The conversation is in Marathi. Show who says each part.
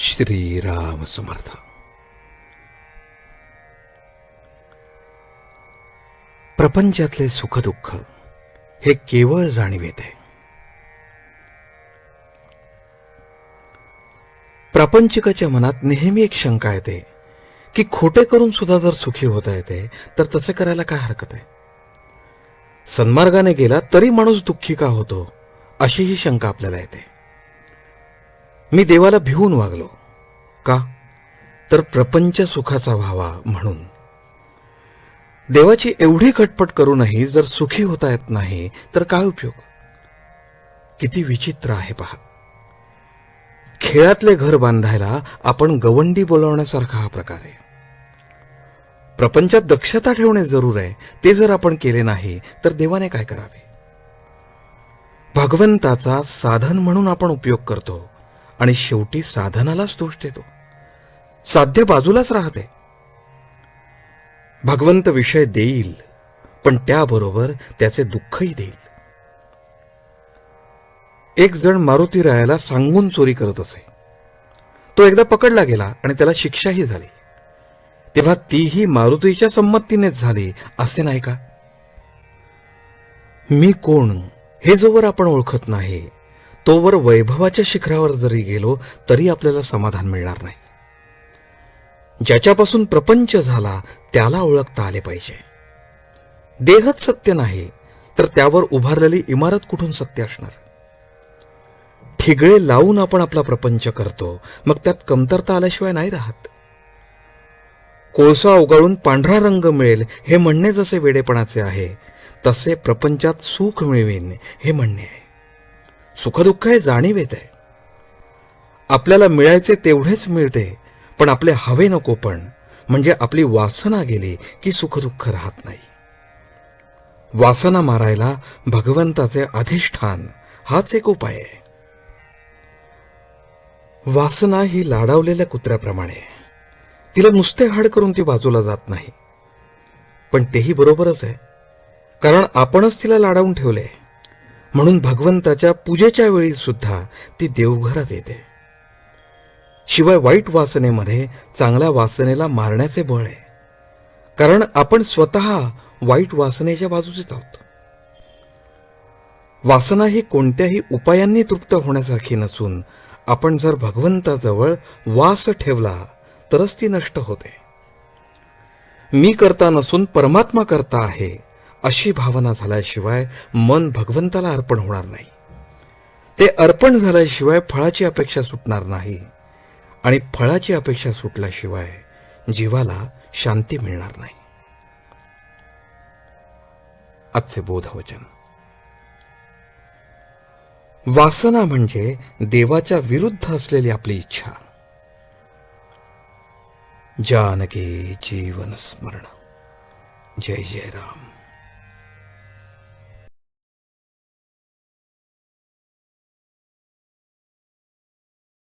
Speaker 1: श्रीराम समर्थ। प्रपंचातले सुखदुःख हे केवळ जाणीव आहे. प्रापंचिकाच्या मनात नेहमी एक शंका येते की खोटे करून सुद्धा जर सुखी होता येते तर तसे करायला काय हरकत आहे? सन्मार्गाने गेला तरी माणूस दुःखी का होतो अशी ही शंका आपल्याला येते. मी देवाला भिवून वागलो. का? तर प्रपंच सुखाचा व्हावा म्हणून. देवाची एवढी खटपट करूनही जर सुखी होता येत नाही तर काय उपयोग? किती विचित्र आहे पहा. खेळातले घर बांधायला आपण गवंडी बोलवण्यासारखा हा प्रकार आहे. प्रपंचात दक्षता ठेवणे जरूर आहे. ते जर आपण केले नाही तर देवाने काय करावे? भगवंताचा साधन म्हणून आपण उपयोग करतो. आणि शेवटी साधनालाच दोष देतो. साध्य बाजूलाच राहते. भगवंत विषय देईल पण त्याबरोबर त्याचे दुःखही देईल. एक जण मारुती रायाला सांगून चोरी करत असे. तो एकदा पकडला गेला आणि त्याला शिक्षाही झाली. तेव्हा तीही मारुतीच्या संमतीनेच झाली असे नाही का? मी कोण? हे जोवर आपण ओळखत नाही. तोवर वैभवाच्या शिखरावर जरी गेलो तरी आपल्याला समाधान मिळणार नाही. ज्याच्यापासून प्रपंच झाला त्याला ओळखता आले पाहिजे. देहच सत्य नाही तर त्यावर उभारलेली इमारत कुठून सत्य असणार? ठिगळे लावून आपण आपला प्रपंच करतो मग त्यात कमतरता आल्याशिवाय नाही राहत. कोळसा उगाळून पांढरा रंग मिळेल हे म्हणणे जसे वेडेपणाचे आहे तसे प्रपंचात सुख मिळवेन हे म्हणणे आहे. सुखदुःख हे जाणीव येत. आहे आपल्याला मिळायचे तेवढेच मिळते पण आपले हवे नको पण म्हणजे आपली वासना गेली की सुखदुःख राहत नाही. वासना मारायला भगवंताचे अधिष्ठान हाच एक उपाय आहे. वासना ही लाडावलेल्या कुत्र्याप्रमाणे. तिला नुसते हाड करून ती बाजूला जात नाही. पण तेही बरोबरच आहे. कारण आपणच तिला लाडावून ठेवले. म्हणून भगवंताच्या पूजेच्या वेळी सुद्धा ती देवघरात येते. शिवाय वाईट वासनेमध्ये चांगल्या वासनेला मारण्याचे बळ आहे. कारण आपण स्वतः वाईट वासनेच्या बाजूचेच आहोत. वासना ही कोणत्याही उपायांनी तृप्त होण्यासारखी नसून आपण जर भगवंताजवळ वास ठेवला तरच ती नष्ट होते. मी करता नसून परमात्मा करता आहे अशी भावना झाल्याशिवाय मन भगवंताला अर्पण होणार नाही. ते अर्पण झाल्याशिवाय फळाची अपेक्षा सुटणार नाही आणि फळाची अपेक्षा सुटल्याशिवाय जीवाला शांती मिळणार नाही. आजचे बोधवचन. वासना म्हणजे देवाच्या विरुद्ध असलेली आपली इच्छा. जानकी जीवन स्मरण. जय जय राम.